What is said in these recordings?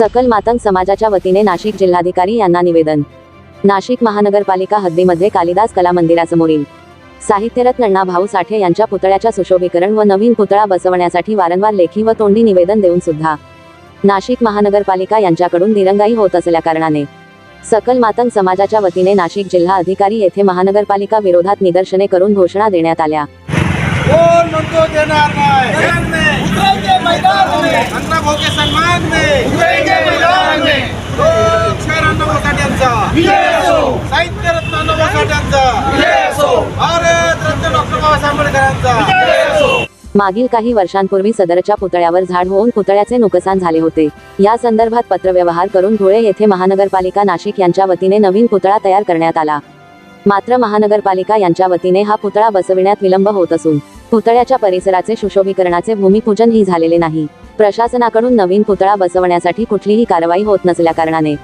सकल मातंग समाजाच्या वतीने नाशिक जिल्हाधिकारी यांना निवेदन. नाशिक महानगरपालिका हद्दीमध्ये कालिदास कला मंदिरासमोरील साहित्यरत्न अण्णा भाऊ साठे यांच्या पुतळ्याच्या सुशोभीकरण व नवीन पुतळा बसवण्यासाठी वारंवार लेखी व तोंडी निवेदन देऊन सुद्धा नाशिक महानगरपालिका यांच्याकडून दिरंगाई होत असल्या कारणाने सकल मातंग समाजाच्या वतीने नाशिक जिल्हा अधिकारी येथे महानगरपालिका विरोधात निदर्शने करून घोषणा देण्यात आल्या. कोण म्हणतो देणार नाही? उतरेंगे मैदान में अण्णा भाऊ के सन्मान में उतरेंगे मैदान में लोकशाहीर अण्णा भाऊ साठ्यांचा विजय असो साहित्य रत्न अण्णा भाऊ साठ्यांचा विजय असो भारत रत्न डॉक्टर बाबासाहेब आंबेडकरांचा. विजय असो मागील काही वर्षांपूर्वी सदरच्या पुतळ्यावर झाड होऊन पुतळ्याचे नुकसान झाले होते. या संदर्भात पत्रव्यवहार करून धुळे येथे महानगरपालिका नाशिक यांच्या वतीने नवीन पुतळा तयार करण्यात आला. मात्र महानगरपालिका यांच्या वतीने हा पुतळा बसविण्यात विलंब होत असून पुतळ्याच्या परिसराचे सुशोभीकरणाचे भूमिपूजनही झालेले नाही. प्रशासनाकडून नवीन पुतळा बसवण्यासाठी कुठलीही कारवाई होत नसल्या कारणाने.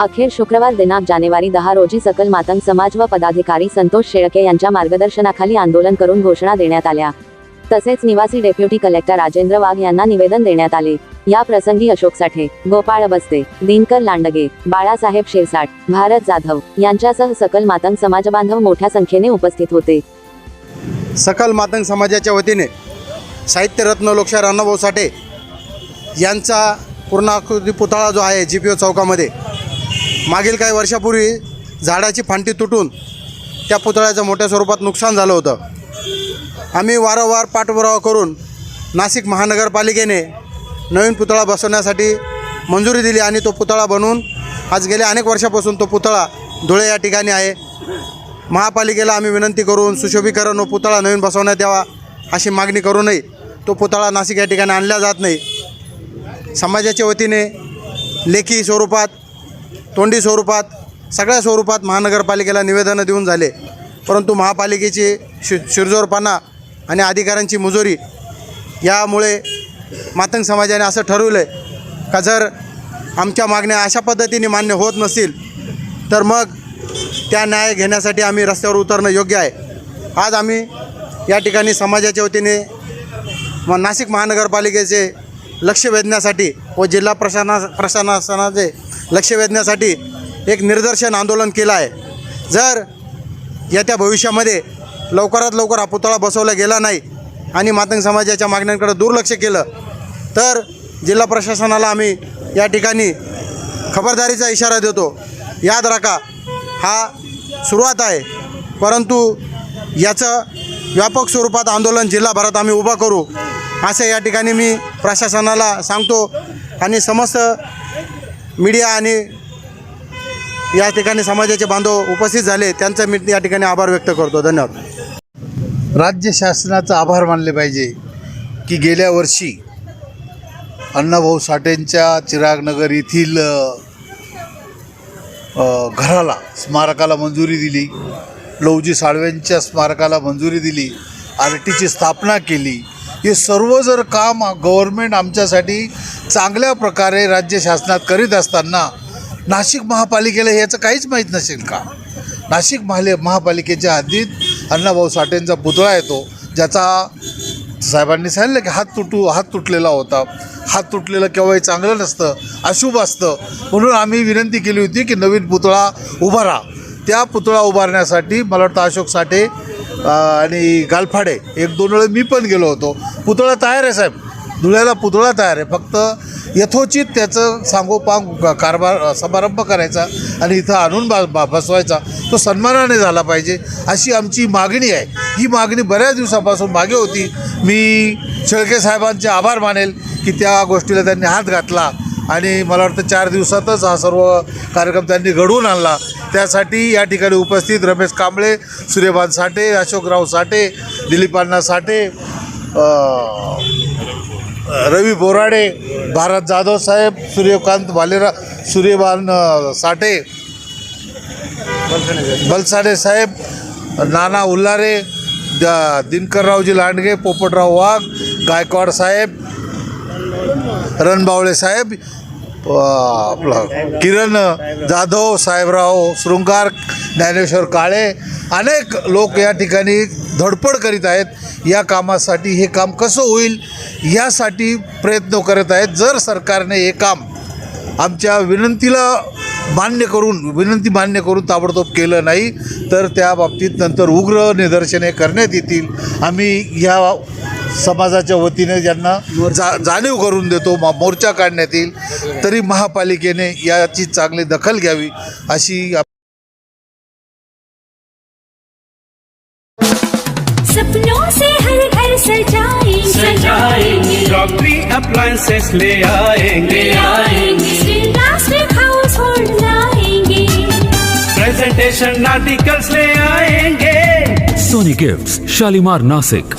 अखेर शुक्रवार दिनांक जानेवारी दहा रोजी सकल मातंग समाज व पदाधिकारी संतोष शेळके यांच्या मार्गदर्शनाखाली आंदोलन करून घोषणा देण्यात आल्या. तसेच निवासी डेप्युटी कलेक्टर राजेंद्र वाघ यांना निवेदन देण्यात आले. या प्रसंगी अशोक साठे गोपाळ बस्ते दिनकर लांडगे बाळासाहेब शिरसाट भारत जाधव यांच्यासह सकल मातंग समाजबांधव मोठ्या संख्येने उपस्थित होते. सकल मातंग समाजाच्या वतीने साहित्यरत्न लोकशाहीर अण्णाभाऊ साठे यांचा पूर्णाकृती पुतळा जो आहे जी पी ओ चौकामध्ये मागील काही वर्षापूर्वी झाडाची फांटी तुटून त्या पुतळ्याचं मोठ्या स्वरूपात नुकसान झालं होतं. आम्ही वारंवार पाठपुरावा करून नाशिक महानगरपालिकेने नवीन पुतळा बसवण्यासाठी मंजुरी दिली आणि तो पुतळा बनवून आज गेल्या अनेक वर्षापासून तो पुतळा धुळे या ठिकाणी आहे. महापालिकेला आम्ही विनंती करून सुशोभीकरण व पुतळा नवीन बसवण्यात यावा अशी मागणी करूनही तो पुतळा नाशिक या ठिकाणी आणला जात नाही. समाजाच्या वतीने लेखी स्वरूपात तोंडी स्वरूपात सगळ्या स्वरूपात महानगरपालिकेला निवेदनं देऊन झाले. परंतु महापालिकेची शि शिरजोरपणा आणि अधिकाऱ्यांची मुजोरी यामुळे मातंग समाजाने असं ठरवलं आहे का जर आमच्या मागण्या अशा पद्धतीने मान्य होत नसतील तर मग त्या न्याय घेण्यासाठी आम्ही रस्त्यावर उतरणं योग्य आहे. आज आम्ही या ठिकाणी समाजाच्या वतीने म नाशिक महानगरपालिकेचे लक्ष वेधण्यासाठी व जिल्हा प्रशासना प्रशासनाचे लक्ष वेधण्यासाठी एक निदर्शन आंदोलन केलं आहे. जर येत्या भविष्यामध्ये लवकरात लवकर हा पुतळा बसवला गेला नाही आणि मातंग समाजाच्या मागण्यांकडे दुर्लक्ष केलं तर जिल्हा प्रशासनाला आम्ही या ठिकाणी खबरदारीचा इशारा देतो. याद राखा हा सुरुवात आहे. परंतु याचं व्यापक स्वरूपात आंदोलन जिल्हाभरात आम्ही उभा करू असं या ठिकाणी मी प्रशासनाला सांगतो आणि समस्त मीडिया आणि या ठिकाणी समाजाचे बांधव उपस्थित झाले त्यांचा मी या ठिकाणी आभार व्यक्त करतो. धन्यवाद. राज्य शासनाचा आभार मानले पाहिजे की गेल्या वर्षी अण्णाभाऊ साठेंच्या चिरागनगर येथील घराला स्मारकाला मंजुरी दिली. लवजी साळवेंच्या स्मारकाला मंजुरी दिली. आर टीची स्थापना केली. हे सर्व जर काम गव्हर्मेंट आमच्यासाठी चांगल्या प्रकारे राज्य शासनात करीत असताना नाशिक महापालिकेला याचं काहीच माहीत नसेल का? नाशिक महाले महापालिकेच्या हद्दीत अण्णाभाऊ साठेंचा पुतळा येतो ज्याचा साहेबांनी सांगितलं की हात तुटू हात तुटलेला होता. हात तुटलेलं केव्हाही चांगलं नसतं अशुभ असतं. म्हणून आम्ही विनंती केली होती की नवीन पुतळा उभारा त्या पुतळा उभारण्यासाठी मला वाटतं अशोक साठे आणि गालफाडे एक दोन वेळे मी पण गेलो होतो. पुतळा तयार आहे साहेब. धुळ्याला पुतळा तयार आहे. फक्त यथोचित त्याचं सांगोपांग कारभार समारंभ करायचा आणि इथं आणून बा बसवायचा. तो सन्मानाने झाला पाहिजे अशी आमची मागणी आहे. ही मागणी बऱ्याच दिवसापासून मागे होती. मी शेळके साहेबांचे आभार मानेल की त्या गोष्टीला त्यांनी हात घातला आणि मला वाटतं चार दिवसातच हा सर्व कार्यक्रम त्यांनी घडवून आणला. त्यासाठी या ठिकाणी उपस्थित रमेश कांबळे सूर्यभान साठे अशोकराव साठे दिलीप अण्णा साठे रवी बोराडे भारत जाधव साहेब सूर्यकांत भालेरा सूर्यभान साठे बलसाडे साहेब नाना उल्हारे दिनकररावजी लांडगे पोपटराव वाघ गायकवाड साहेब रणबावळे साहेब आपलं किरण जाधव साहेबराव शृंगार ज्ञानेश्वर काळे अनेक लोक या ठिकाणी धडपड करीत आहेत. या कामासाठी हे काम कसं होईल? यासाठी प्रयत्न करत आहेत. जर सरकारने हे काम आमच्या विनंतीला मान्य करून विनंती मान्य करून ताबडतोब केलं नाही तर त्या बाबतीत नंतर उग्र निदर्शने करण्यात येतील. आम्ही ह्या समाजाच्या वतीने ज्यांना जा जाणीव करून देतो मा मोर्चा काढण्यात येईल तरी महापालिकेने याची चांगली दखल घ्यावी अशी सपनों से हर घर सजाएँगे। सजाएँगे। क्रॉकरी अप्लायंसेस ले आएँगे। आएँगे। प्लास्टिक हाउस होल्ड लाएँगे। प्रेजेंटेशन आर्टिकल्स ले आएँगे। Soni gifts Shalimar Nasik.